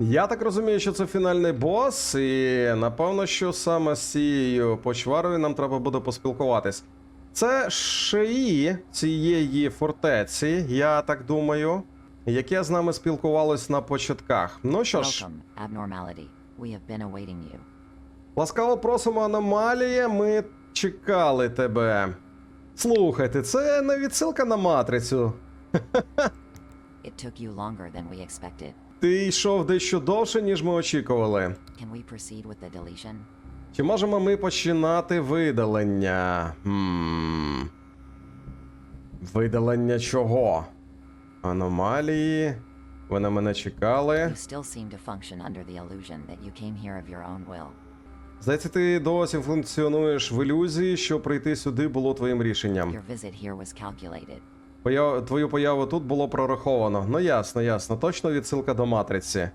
Я так розумію, що це фінальний бос, і напевно, що саме з цією почварою нам треба буде поспілкуватись. Це шиї цієї фортеці, я так думаю, яке з нами спілкувалось на початках. Ну що ж, ласкаво просимо аномалія, ми чекали тебе. Слухайте, це не відсилка на матрицю. It took you longer than we expected. Ти йшов дещо довше, ніж ми очікували. Чи можемо ми починати видалення? Хм. Видалення чого? Аномалії. Ви на мене чекали. Здається, ти досі функціонуєш в ілюзії, що прийти сюди було твоїм рішенням. Появ... Твою появу тут було прораховано. Ну ясно, ясно. Точно відсилка до матриці.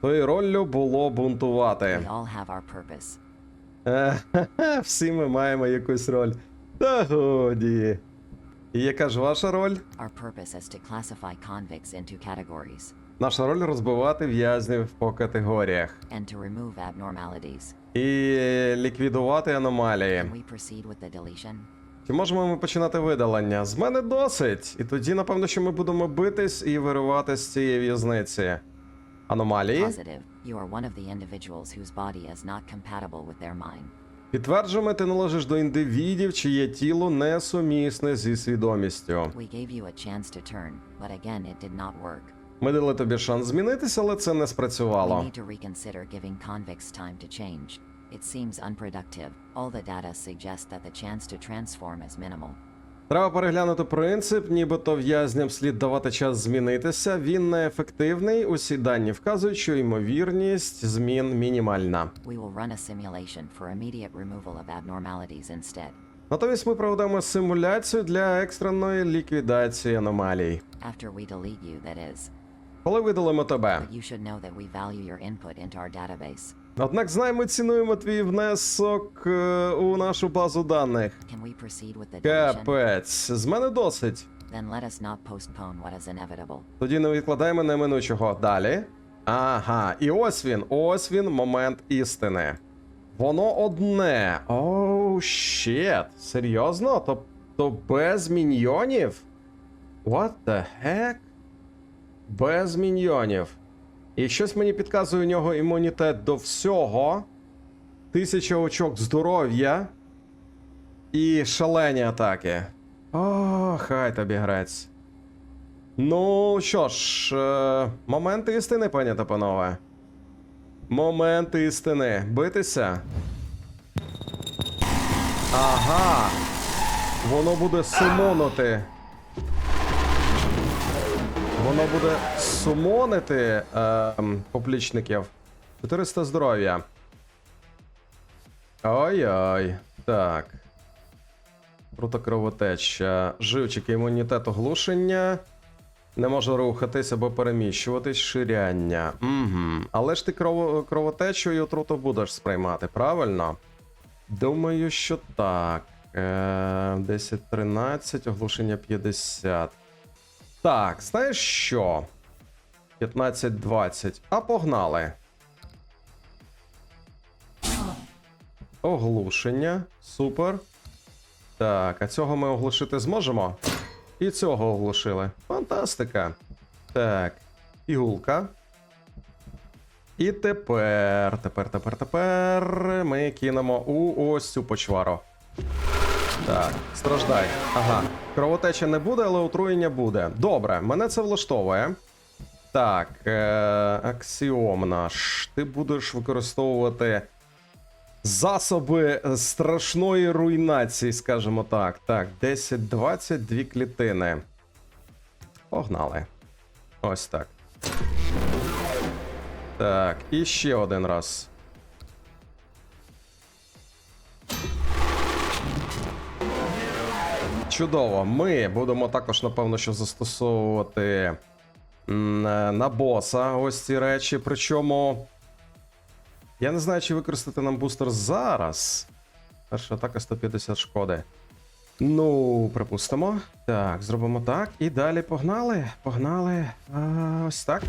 Твоєю роллю було бунтувати. Всі ми маємо якусь роль. Та годі. І яка ж ваша роль? Наша роль розбивати в'язнів по категоріях і ліквідувати аномалії. Чи можемо ми починати видалення? З мене досить. І тоді, напевно, що ми будемо битись і виривати з цієї в'язниці. Аномалії? Підтверджуємо, ти належиш до індивідів, чиє тіло несумісне зі свідомістю. Ми дали тобі шанс змінитися, але це не спрацювало. It seems unproductive. All the data suggest that the chance to transform is minimal. Треба переглянути принцип, нібито в'язням слід давати час змінитися. Він неефективний. Усі дані вказують, що ймовірність змін мінімальна. We will run a simulation for immediate removal of abnormalities instead. Натомість ми проведемо симуляцію для екстреної ліквідації аномалій. After we delete you, that is. Коли видалимо тебе. But you should know that we value your input into our database. Однак знаємо, цінуємо твій внесок е, у нашу базу даних. Капець, з мене досить. Тоді не відкладаємо неминучого. Далі. Ага, і ось він, ось він, момент істини. Воно одне. Оу, щет. Серйозно? Тобто без міньйонів? What the heck? Без міньйонів. І щось мені підказує у нього імунітет до всього. Тисяча очок здоров'я. І шалені атаки. О, хай тобі грець. Ну що ж, е, момент істини, пані та панове. Момент істини. Битися. Ага. Воно буде сумонити. Воно буде сумонити е, поплічників. 400 здоров'я. Ой-ой. Так. Крута кровотеча. Живчик, імунітет оглушення. Не може рухатись або переміщуватись ширяння. Угу. Але ж ти крово, кровотечу і отруту будеш сприймати, правильно? Думаю, що так. Е, 10-13, оглушення 50. Так, знаєш що? 15-20. А погнали. Оглушення. Супер. Так, а цього ми оглушити зможемо? І цього оглушили. Фантастика. Так, пігулка. І тепер, тепер, тепер, тепер ми кинемо у ось цю почвару. Так, страждай. Ага. Кровотеча не буде, але отруєння буде. Добре, мене це влаштовує. Так, е- аксіом наш. Ти будеш використовувати засоби страшної руйнації, скажімо так. Так, 10-20, дві клітини. Погнали. Ось так. Так, і ще один раз. Чудово. Ми будемо також, напевно, що застосовувати е, на боса ось ці речі. Причому. Я не знаю, чи використати нам бустер зараз. Перша атака 150 шкоди. Ну, припустимо. Так, зробимо так. І далі погнали. Погнали. А, ось так.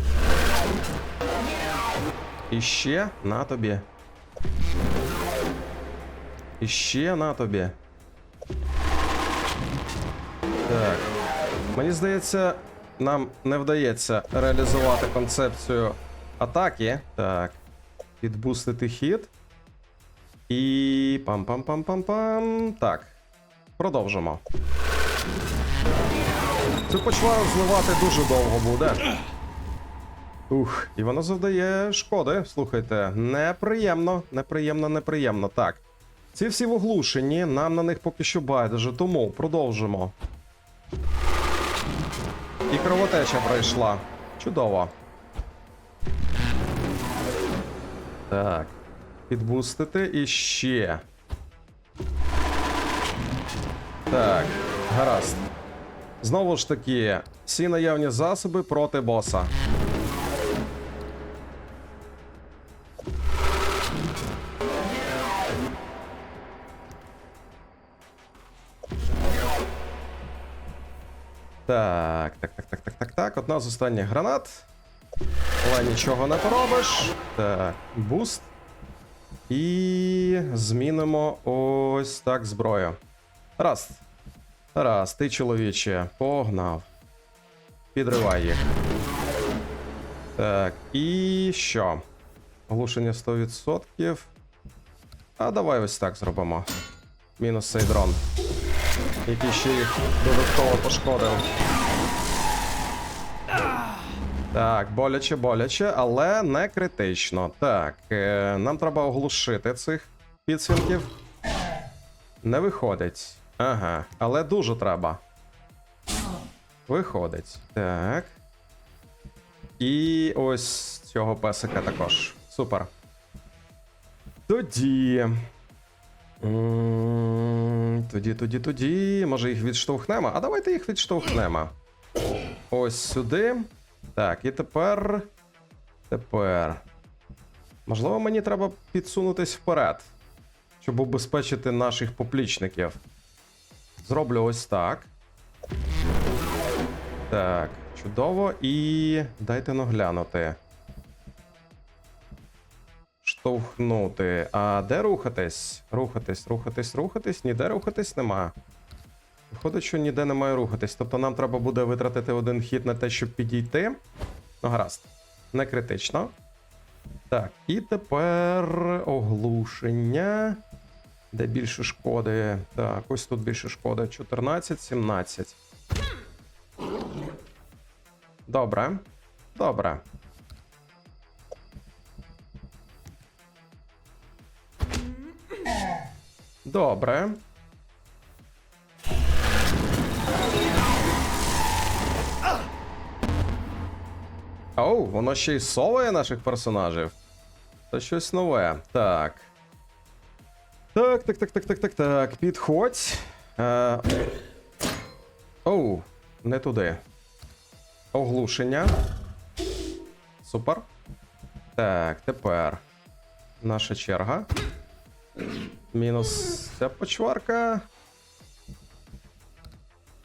І ще на тобі. І ще на тобі. Так. Мені здається, нам не вдається реалізувати концепцію атаки. Так. Підбустити хід. І пам-пам-пам-пам-пам. Так. Продовжимо. Цю почвару зливати дуже довго буде. Ух, і воно завдає шкоди. Слухайте, неприємно, неприємно, неприємно. Так. Ці всі в оглушені, нам на них поки що байдуже, тому продовжимо. І кровотеча пройшла. Чудово. Так. Підбустити і ще. Так, гаразд. Знову ж таки, всі наявні засоби проти боса. Так, так, так, так, так, так, так. Одна з останніх гранат. Але нічого не поробиш. Так, буст. І змінимо ось так зброю. Раз. Раз, ти чоловіче, погнав. Підривай їх. Так, і що? Глушення 100%. А давай ось так зробимо. Мінус цей дрон. Який ще їх додатково пошкодив. Так, боляче, боляче, але не критично. Так, е, нам треба оглушити цих підсвінків. Не виходить. Ага, але дуже треба. Виходить. Так. І ось цього песика також. Супер. Тоді. Тоді, тоді, тоді. Може їх відштовхнемо? А давайте їх відштовхнемо. Ось сюди. Так, і тепер. Тепер. Можливо, мені треба підсунутись вперед, щоб убезпечити наших поплічників. Зроблю ось так. Так, чудово. І дайте наглянути. Штовхнути. А де рухатись? Рухатись, рухатись, рухатись. Ніде рухатись нема. Виходить, що ніде немає рухатись. Тобто нам треба буде витратити один хід на те, щоб підійти. Ну, гаразд. Не критично. Так, і тепер оглушення. Де більше шкоди? Так, ось тут більше шкоди. 14, 17. Добре. Добре. Добре. Оу, воно ще й соває наших персонажів. Це щось нове. Так. Так, так, так, так, так, так, так. Підходь. Е... Оу, не туди. Оглушення. Супер. Так, тепер. Наша черга. Мінус ця почварка.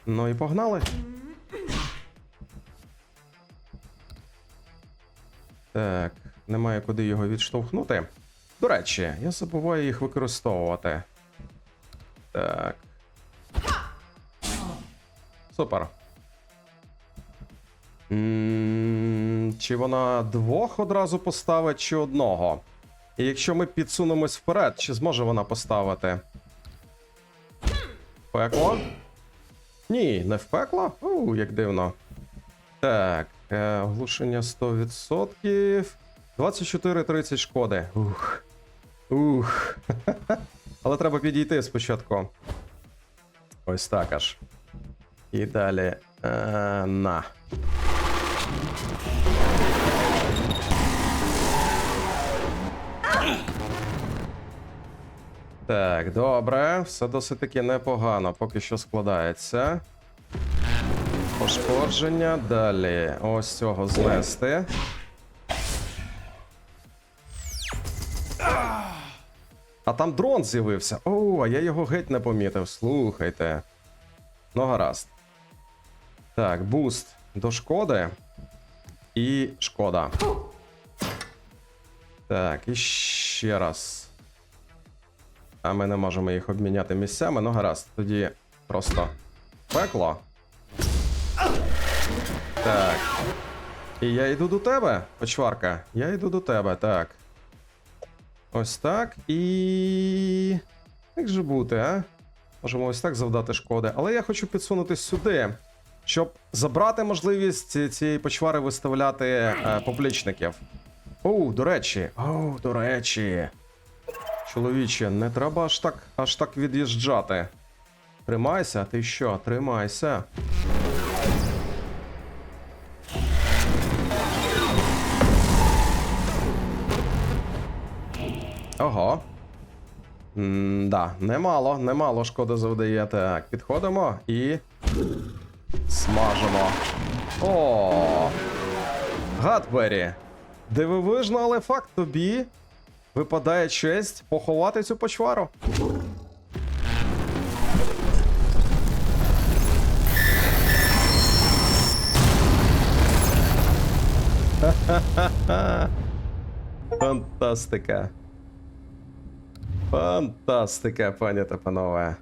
Ну і погнали. Так, немає куди його відштовхнути. До речі, я забуваю їх використовувати. Так. Супер. м чи вона двох одразу поставить, чи одного? І якщо ми підсунемось вперед, чи зможе вона поставити? Пекло? Ні, не в пекло? Оу, як дивно. Так, е, оглушення 100%. 24-30 шкоди. Ух. Ух. Але треба підійти спочатку. Ось так аж. І далі. Е, на. Так, добре, все досить таки непогано, поки що складається. Пошкодження, далі ось цього знести. А там дрон з'явився. О, а я його геть не помітив. Слухайте. Ну, гаразд. Так, буст до шкоди. І шкода. Так, і ще раз. А ми не можемо їх обміняти місцями. Ну, гаразд. Тоді просто пекло. Так. І я йду до тебе, почварка. Я йду до тебе, так. Ось так. І. Як же бути, а? Можемо ось так завдати шкоди. Але я хочу підсунутись сюди, щоб забрати можливість цієї почвари виставляти е, поплічників. Оу, до речі. Оу, до речі. Чоловіче, не треба аж так аж так від'їжджати. Тримайся, ти що? Тримайся. Ого. М-да, немало, немало шкоди завдає. Так, підходимо і. Смажимо. О! Гадбері. Дивовижно, але факт тобі випадає честь поховати цю почвару. Фантастика. Фантастика, пані та панове.